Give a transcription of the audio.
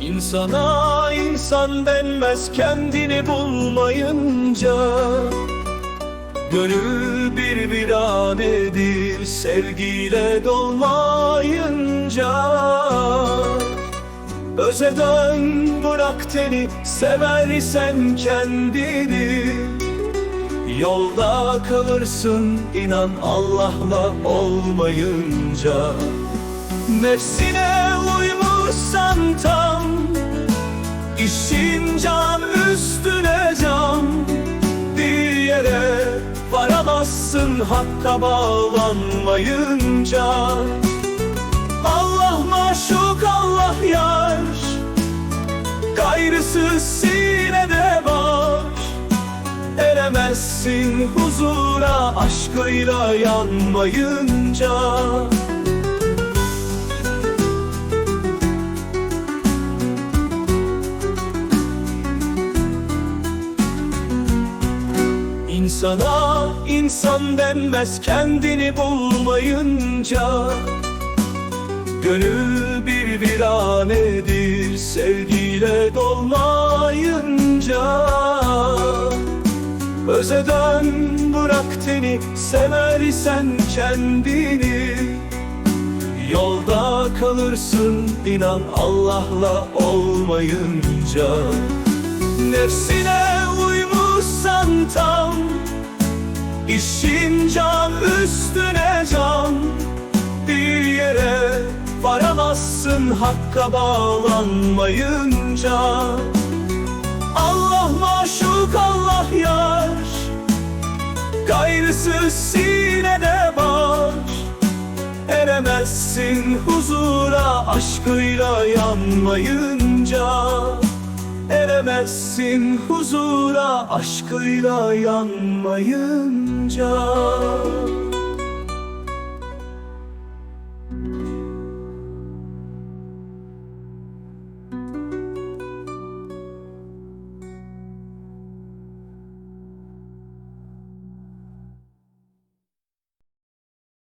İnsana insan denmez kendini bulmayınca. Gönül bir viranedir sevgiyle dolmayınca. Öze dön bırak teni seversen kendini Yolda kalırsın inan Allah'la olmayınca. Nefsine uymuşsan tam İşin can üstüne can. Bir yere varamazsın hakka bağlanmayınca. Allah maşuk Allah yar. Gayrısı sinede var. Eremezsin huzura aşkıyla yanmayınca. İnsana insan denmez kendini bulmayınca. Gönül bir viranedir sevgiyle dolmayınca Öze dön bırak teni seversen kendini. Yolda kalırsın inan Allah'la olmayınca. Nefsine uymuşsan tam İşin can üstüne can. Bir yere varamazsın hakka bağlanmayınca Gayrısı sinede var. Eremezsin huzura aşkıyla yanmayınca. Eremezsin huzura aşkıyla yanmayınca